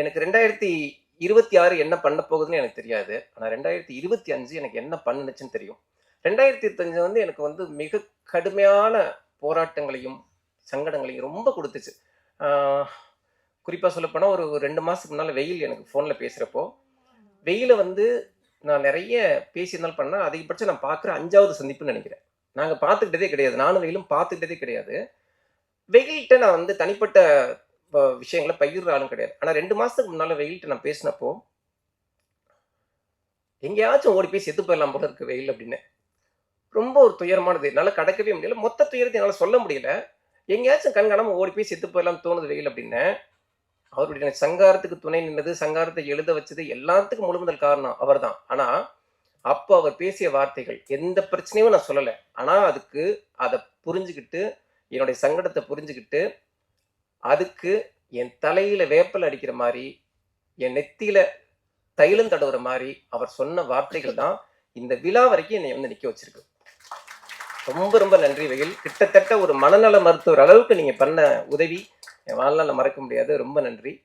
எனக்கு ரெண்டாயிரத்தி இருபத்தி ஆறு என்ன பண்ண போகுதுன்னு எனக்கு தெரியாது. ஆனால் ரெண்டாயிரத்தி இருபத்தி அஞ்சு எனக்கு என்ன பண்ணுச்சுன்னு தெரியும். ரெண்டாயிரத்தி இருபத்தஞ்சு வந்து எனக்கு வந்து மிக கடுமையான போராட்டங்களையும் சங்கடங்களையும் ரொம்ப கொடுத்துச்சு. குறிப்பாக சொல்லப்போனால் ஒரு ரெண்டு மாதத்துக்கு முன்னால் வெயில் எனக்கு ஃபோனில் பேசுகிறப்போ வெயில வந்து நான் நிறைய பேசியிருந்தாலும் பண்ணால் அதிகபட்சம் நான் பார்க்குற அஞ்சாவது சந்திப்புன்னு நினைக்கிறேன். நாங்கள் பார்த்துக்கிட்டதே கிடையாது. நானும் வெயிலும் பார்த்துக்கிட்டதே கிடையாது. வெயில்கிட்ட நான் வந்து தனிப்பட்ட விஷயங்களை பகிர்ற ஆளும் கிடையாது. ஆனால் ரெண்டு மாதத்துக்கு முன்னால் வெயில்கிட்ட நான் பேசினப்போ எங்கேயாச்சும் ஓடி போய் செத்து போயிடலாம் போல இருக்கு வெயில் அப்படின்னு. ரொம்ப ஒரு துயரமானது. என்னால் கடக்கவே முடியல. மொத்த துயரத்தை என்னால் சொல்ல முடியல. எங்கேயாச்சும் கண்காணாமல் ஓடி போய் செத்து போயிடலாம் தோணுது வெயில் அப்படின்னு. அவருடைய சங்காரத்துக்கு துணை நின்றது சங்காரத்தை எழுத வச்சது எல்லாத்துக்கும் முழுமுதல் காரணம் அவர் தான் ஆனால் அப்போ அவர் பேசிய வார்த்தைகள் எந்த பிரச்சனையும் நான் சொல்லலை. ஆனால் அதுக்கு அதை புரிஞ்சுக்கிட்டு என்னுடைய சங்கடத்தை புரிஞ்சுக்கிட்டு அதுக்கு என் தலையில வேப்பல் அடிக்கிற மாதிரி என் நெத்தியில தைலம் தடவுற மாதிரி அவர் சொன்ன வார்த்தைகள் தான் இந்த விழா வரைக்கும் என்னை வந்து நிக்க வச்சிருக்கு. ரொம்ப ரொம்ப நன்றி வகையில் கிட்டத்தட்ட ஒரு மனநல மருத்துவர் அளவுக்கு நீங்க பண்ண உதவி என் வாழ்நாளில் மறக்க முடியாது ரொம்ப நன்றி.